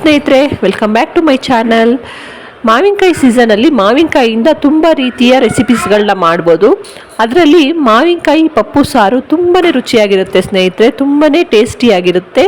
ಸ್ನೇಹಿತರೆ welcome back to my channel ಮಾವಿನಕಾಯಿ ಸೀಸನಲ್ಲಿ ಮಾವಿನಕಾಯಿಯಿಂದ ತುಂಬ ರೀತಿಯ ರೆಸಿಪೀಸ್ಗಳನ್ನ ಮಾಡ್ಬೋದು. ಅದರಲ್ಲಿ ಮಾವಿನಕಾಯಿ ಪಪ್ಪು ಸಾರು ತುಂಬಾ ರುಚಿಯಾಗಿರುತ್ತೆ ಸ್ನೇಹಿತರೆ ತುಂಬಾ ಟೇಸ್ಟಿಯಾಗಿರುತ್ತೆ.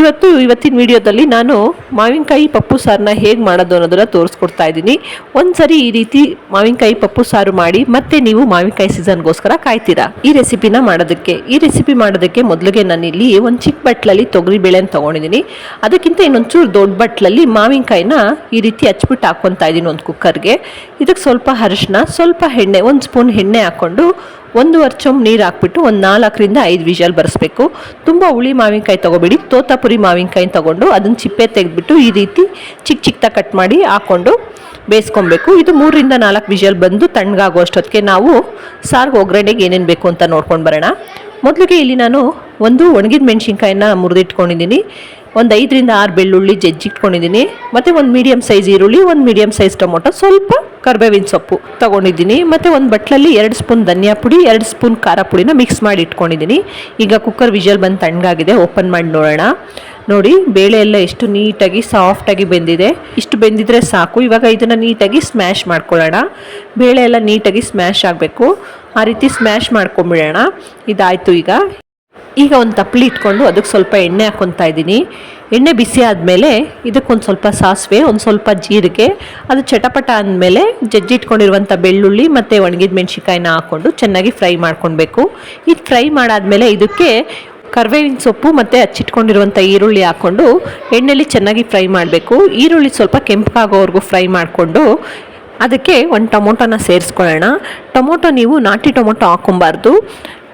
ಇವತ್ತು ಇವತ್ತಿನ ವಿಡಿಯೋದಲ್ಲಿ ನಾನು ಮಾವಿನಕಾಯಿ ಪಪ್ಪು ಸಾರನ್ನ ಹೇಗೆ ಮಾಡೋದು ಅನ್ನೋದನ್ನು ತೋರಿಸ್ಕೊಡ್ತಾ ಇದ್ದೀನಿ. ಒಂದ್ಸರಿ ಈ ರೀತಿ ಮಾವಿನಕಾಯಿ ಪಪ್ಪು ಸಾರು ಮಾಡಿ ಮತ್ತೆ ನೀವು ಮಾವಿನಕಾಯಿ ಸೀಸನ್ಗೋಸ್ಕರ ಕಾಯ್ತೀರಾ? ಈ ರೆಸಿಪಿನ ಮಾಡೋದಕ್ಕೆ. ಈ ರೆಸಿಪಿ ಮಾಡೋದಕ್ಕೆ ಮೊದಲಿಗೆ ನಾನು ಇಲ್ಲಿ ಒಂದು ಚಿಕ್ಕ ಬಟ್ಲಲ್ಲಿ ತೊಗರಿ ಬೇಳೆನ ತೊಗೊಂಡಿದ್ದೀನಿ. ಅದಕ್ಕಿಂತ ಇನ್ನೊಂಚೂರು ದೊಡ್ಡ ಬಟ್ಲಲ್ಲಿ ಮಾವಿನಕಾಯಿನ ಈ ರೀತಿ ಹಚ್ಬಿಟ್ಟು ಹಾಕ್ಕೊತಾ ಇದ್ದೀನಿ ಒಂದು ಕುಕ್ಕರ್ಗೆ. ಇದಕ್ಕೆ ಸ್ವಲ್ಪ ಅರಿಶಿನ ಸ್ವಲ್ಪ ಎಣ್ಣೆ, ಒಂದು ಸ್ಪೂನ್ ಎಣ್ಣೆ ಹಾಕ್ಕೊಂಡು ಒಂದು ವರ್ಚಮ್ ನೀರು ಹಾಕ್ಬಿಟ್ಟು ಒಂದು ನಾಲ್ಕರಿಂದ ಐದು ವಿಷಲ್ ಬರೆಸ್ಬೇಕು. ತುಂಬ ಹುಳಿ ಮಾವಿನಕಾಯಿ ತೊಗೊಬೇಡಿ, ತೋತಾಪುರಿ ಮಾವಿನಕಾಯಿ ತೊಗೊಂಡು ಅದನ್ನು ಚಿಪ್ಪೆ ತೆಗೆದ್ಬಿಟ್ಟು ಈ ರೀತಿ ಚಿಕ್ಕ ಚಿಕ್ಕದಾಗಿ ಕಟ್ ಮಾಡಿ ಹಾಕ್ಕೊಂಡು ಬೇಯಿಸ್ಕೊಬೇಕು. ಇದು ಮೂರರಿಂದ ನಾಲ್ಕು ವಿಷಲ್ ಬಂದು ತಣ್ಣಗಾಗೋ ಅಷ್ಟೊತ್ತಿಗೆ ನಾವು ಸಾರ್ಗೆ ಒಗ್ಗರಣೆಗೆ ಏನೇನು ಬೇಕು ಅಂತ ನೋಡ್ಕೊಂಡು ಬರೋಣ. ಮೊದಲಿಗೆ ಇಲ್ಲಿ ನಾನು ಒಂದು ಒಣಗಿದ ಮೆಣಸಿನ್ಕಾಯನ್ನ ಮುರಿದಿಟ್ಕೊಂಡಿದ್ದೀನಿ. ಒಂದು ಐದರಿಂದ ಆರು ಬೆಳ್ಳುಳ್ಳಿ ಜಜ್ಜಿಟ್ಕೊಂಡಿದ್ದೀನಿ ಮತ್ತು ಒಂದು ಮೀಡಿಯಮ್ ಸೈಜ್ ಈರುಳ್ಳಿ, ಒಂದು ಮೀಡಿಯಮ್ ಸೈಜ್ ಟೊಮೊಟೊ, ಸ್ವಲ್ಪ ಕರ್ಬೇವಿನ ಸೊಪ್ಪು ತೊಗೊಂಡಿದ್ದೀನಿ. ಮತ್ತು ಒಂದು ಬಟ್ಲಲ್ಲಿ ಎರಡು ಸ್ಪೂನ್ ಧನಿಯಾ ಪುಡಿ, ಎರಡು ಸ್ಪೂನ್ ಖಾರ ಪುಡಿನ ಮಿಕ್ಸ್ ಮಾಡಿ ಇಟ್ಕೊಂಡಿದ್ದೀನಿ. ಈಗ ಕುಕ್ಕರ್ ವಿಷಲ್ ಬಂದು ತಣ್ಣಗಾಗಿದೆ ಓಪನ್ ಮಾಡಿ ನೋಡೋಣ. ನೋಡಿ, ಬೇಳೆ ಎಲ್ಲ ಎಷ್ಟು ನೀಟಾಗಿ ಸಾಫ್ಟಾಗಿ ಬೆಂದಿದೆ. ಇಷ್ಟು ಬೆಂದಿದ್ರೆ ಸಾಕು. ಇವಾಗ ಇದನ್ನು ನೀಟಾಗಿ ಸ್ಮ್ಯಾಶ್ ಮಾಡ್ಕೊಳ್ಳೋಣ. ಬೇಳೆ ಎಲ್ಲ ನೀಟಾಗಿ ಸ್ಮ್ಯಾಶ್ ಆಗಬೇಕು. ಆ ರೀತಿ ಸ್ಮ್ಯಾಶ್ ಮಾಡ್ಕೊಂಬಿಡೋಣ. ಇದಾಯಿತು ಈಗ. ಈಗ ಒಂದು ತಪ್ಪಲಿ ಇಟ್ಕೊಂಡು ಅದಕ್ಕೆ ಸ್ವಲ್ಪ ಎಣ್ಣೆ ಹಾಕ್ಕೊತಾ ಇದ್ದೀನಿ. ಎಣ್ಣೆ ಬಿಸಿ ಆದಮೇಲೆ ಇದಕ್ಕೊಂದು ಸ್ವಲ್ಪ ಸಾಸಿವೆ, ಒಂದು ಸ್ವಲ್ಪ ಜೀರಿಗೆ, ಅದು ಚಟಪಟ ಅಂದಮೇಲೆ ಜಜ್ಜಿಟ್ಕೊಂಡಿರುವಂಥ ಬೆಳ್ಳುಳ್ಳಿ ಮತ್ತು ಒಣಗಿದ ಮೆಣಸಿಕಾಯಿನ ಹಾಕ್ಕೊಂಡು ಚೆನ್ನಾಗಿ ಫ್ರೈ ಮಾಡ್ಕೊಳ್ಬೇಕು. ಇದು ಫ್ರೈ ಮಾಡಾದಮೇಲೆ ಇದಕ್ಕೆ ಕರ್ಬೇವಿನ ಸೊಪ್ಪು ಮತ್ತು ಹಚ್ಚಿಟ್ಕೊಂಡಿರುವಂಥ ಈರುಳ್ಳಿ ಹಾಕ್ಕೊಂಡು ಎಣ್ಣೆಲಿ ಚೆನ್ನಾಗಿ ಫ್ರೈ ಮಾಡಬೇಕು. ಈರುಳ್ಳಿ ಸ್ವಲ್ಪ ಕೆಂಪಗಾಗೋವರೆಗೂ ಫ್ರೈ ಮಾಡಿಕೊಂಡು ಅದಕ್ಕೆ ಒಂದು ಟೊಮೊಟೊನ ಸೇರಿಸ್ಕೊಳ್ಳೋಣ. ಟೊಮೊಟೊ ನೀವು ನಾಟಿ ಟೊಮೊಟೊ ಹಾಕೊಬಾರ್ದು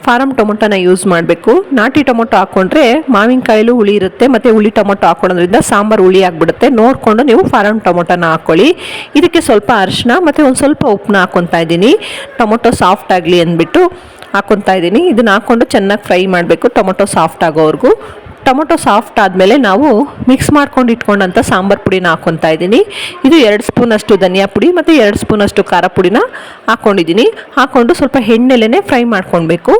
ಫಾರಮ್ ಟೊಮೊಟೊನ ಯೂಸ್ ಮಾಡಬೇಕು. ನಾಟಿ ಟೊಮೊಟೊ ಹಾಕ್ಕೊಂಡ್ರೆ ಮಾವಿನಕಾಯಿಲು ಹುಳಿ ಇರುತ್ತೆ, ಮತ್ತು ಹುಳಿ ಟೊಮೊಟೊ ಹಾಕ್ಕೊಳೋದ್ರಿಂದ ಸಾಂಬಾರು ಹುಳಿ ಆಗಿಬಿಡುತ್ತೆ. ನೋಡಿಕೊಂಡು ನೀವು ಫಾರಮ್ ಟೊಮೊಟೊನ ಹಾಕ್ಕೊಳ್ಳಿ ಇದಕ್ಕೆ ಸ್ವಲ್ಪ ಅರಿಶಿನ ಮತ್ತು ಒಂದು ಸ್ವಲ್ಪ ಉಪ್ಪನ್ನ ಹಾಕ್ಕೊತಾ ಇದ್ದೀನಿ. ಟೊಮೊಟೊ ಸಾಫ್ಟ್ ಆಗಲಿ ಅಂದ್ಬಿಟ್ಟು ಹಾಕ್ಕೊತಾ ಇದ್ದೀನಿ. ಇದನ್ನ ಹಾಕ್ಕೊಂಡು ಚೆನ್ನಾಗಿ ಫ್ರೈ ಮಾಡಬೇಕು. ಟೊಮೊಟೊ ಸಾಫ್ಟ್ ಆಗೋವರೆಗೂ. ಟೊಮೊಟೊ ಸಾಫ್ಟ್ ಆದಮೇಲೆ ನಾವು ಮಿಕ್ಸ್ ಮಾಡ್ಕೊಂಡು ಇಟ್ಕೊಂಡಂಥ ಸಾಂಬಾರು ಪುಡಿನ ಹಾಕ್ಕೊತಾ ಇದ್ದೀನಿ. ಇದು ಎರಡು ಸ್ಪೂನಷ್ಟು ಧನಿಯಾ ಪುಡಿ ಮತ್ತು ಎರಡು ಸ್ಪೂನಷ್ಟು ಖಾರ ಪುಡಿನ ಹಾಕ್ಕೊಂಡಿದ್ದೀನಿ ಹಾಕ್ಕೊಂಡು ಸ್ವಲ್ಪ ಎಣ್ಣೆಲೇ ಫ್ರೈ ಮಾಡ್ಕೊಳ್ಬೇಕು.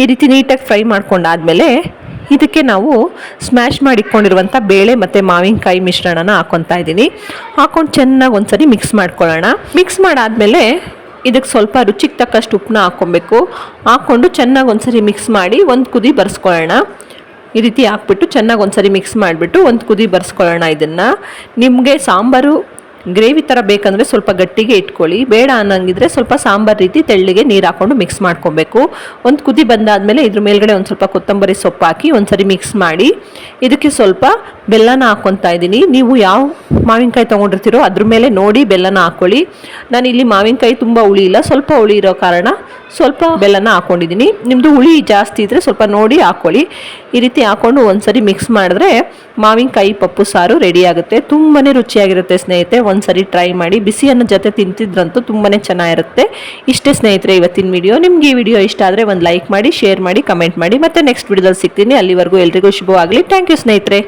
ಈ ರೀತಿ ನೀಟಾಗಿ ಫ್ರೈ ಮಾಡ್ಕೊಂಡಾದಮೇಲೆ ಇದಕ್ಕೆ ನಾವು ಸ್ಮ್ಯಾಶ್ ಮಾಡಿಕೊಂಡಿರುವಂಥ ಬೇಳೆ ಮತ್ತು ಮಾವಿನಕಾಯಿ ಮಿಶ್ರಣನ ಹಾಕ್ಕೊತಾ ಇದ್ದೀನಿ. ಹಾಕ್ಕೊಂಡು ಚೆನ್ನಾಗಿ ಒಂದ್ಸರಿ ಮಿಕ್ಸ್ ಮಾಡ್ಕೊಳ್ಳೋಣ. ಮಿಕ್ಸ್ ಮಾಡಾದಮೇಲೆ ಇದಕ್ಕೆ ಸ್ವಲ್ಪ ರುಚಿಗೆ ತಕ್ಕಷ್ಟು ಉಪ್ಪನ್ನ ಹಾಕ್ಕೊಬೇಕು ಹಾಕ್ಕೊಂಡು ಚೆನ್ನಾಗಿ ಒಂದ್ಸರಿ ಮಿಕ್ಸ್ ಮಾಡಿ ಒಂದು ಕುದಿ ಬರ್ಸ್ಕೊಳ್ಳೋಣ. ಈ ರೀತಿ ಹಾಕ್ಬಿಟ್ಟು ಚೆನ್ನಾಗಿ ಒಂದ್ಸರಿ ಮಿಕ್ಸ್ ಮಾಡಿಬಿಟ್ಟು ಒಂದು ಕುದಿ ಬರ್ಸ್ಕೊಳ್ಳೋಣ ಇದನ್ನು. ನಿಮಗೆ ಸಾಂಬಾರು ಗ್ರೇವಿ ಥರ ಬೇಕಂದರೆ ಸ್ವಲ್ಪ ಗಟ್ಟಿಗೆ ಇಟ್ಕೊಳ್ಳಿ. ಬೇಡ ಅನ್ನಂಗಿದ್ರೆ ಸ್ವಲ್ಪ ಸಾಂಬಾರು ರೀತಿ ತೆಳ್ಳಿಗೆ ನೀರು ಹಾಕ್ಕೊಂಡು ಮಿಕ್ಸ್ ಮಾಡ್ಕೊಬೇಕು. ಒಂದು ಕುದಿ ಬಂದಾದಮೇಲೆ ಇದ್ರ ಮೇಲ್ಗಡೆ ಒಂದು ಸ್ವಲ್ಪ ಕೊತ್ತಂಬರಿ ಸೊಪ್ಪು ಹಾಕಿ ಒಂದ್ಸರಿ ಮಿಕ್ಸ್ ಮಾಡಿ. ಇದಕ್ಕೆ ಸ್ವಲ್ಪ ಬೆಲ್ಲನ ಹಾಕ್ಕೊತಾ ಇದ್ದೀನಿ. ನೀವು ಯಾವ ಮಾವಿನಕಾಯಿ ತೊಗೊಂಡಿರ್ತೀರೋ ಅದ್ರ ಮೇಲೆ ನೋಡಿ ಬೆಲ್ಲನ ಹಾಕ್ಕೊಳ್ಳಿ ನಾನು ಇಲ್ಲಿ ಮಾವಿನಕಾಯಿ ತುಂಬ ಹುಳಿ ಇಲ್ಲ, ಸ್ವಲ್ಪ ಹುಳಿ ಇರೋ ಕಾರಣ ಸ್ವಲ್ಪ ಬೆಲ್ಲನ ಹಾಕ್ಕೊಂಡಿದ್ದೀನಿ ನಿಮ್ಮದು ಹುಳಿ ಜಾಸ್ತಿ ಇದ್ದರೆ ಸ್ವಲ್ಪ ನೋಡಿ ಹಾಕ್ಕೊಳ್ಳಿ ಈ ರೀತಿ ಹಾಕ್ಕೊಂಡು ಒಂದ್ಸರಿ ಮಿಕ್ಸ್ ಮಾಡಿದ್ರೆ ಮಾವಿನಕಾಯಿ ಪಪ್ಪು ಸಾರು ರೆಡಿ ಆಗುತ್ತೆ. ತುಂಬಾ ರುಚಿಯಾಗಿರುತ್ತೆ ಸ್ನೇಹಿತರೆ, ಒಂದ್ಸರಿ ಟ್ರೈ ಮಾಡಿ. ಬಿಸಿಯನ್ನು ಜೊತೆ ತಿಂತಿದ್ರಂತೂ ತುಂಬಾ ಚೆನ್ನಾಗಿರುತ್ತೆ. ಇಷ್ಟೇ ಸ್ನೇಹಿತರೆ, ಇವತ್ತಿನ ವಿಡಿಯೋ ನಿಮ್ಗೆ ಈ ವಿಡಿಯೋ ಇಷ್ಟ ಆದರೆ ಒಂದು ಲೈಕ್ ಮಾಡಿ ಶೇರ್ ಮಾಡಿ ಕಮೆಂಟ್ ಮಾಡಿ. ಮತ್ತೆ ನೆಕ್ಸ್ಟ್ ವಿಡಿಯೋದಲ್ಲಿ ಸಿಗ್ತೀನಿ. ಅಲ್ಲಿವರೆಗೂ ಎಲ್ರಿಗೂ ಶುಭವಾಗಲಿ. ಥ್ಯಾಂಕ್ ಯು ಸ್ನೇಹಿತರೆ.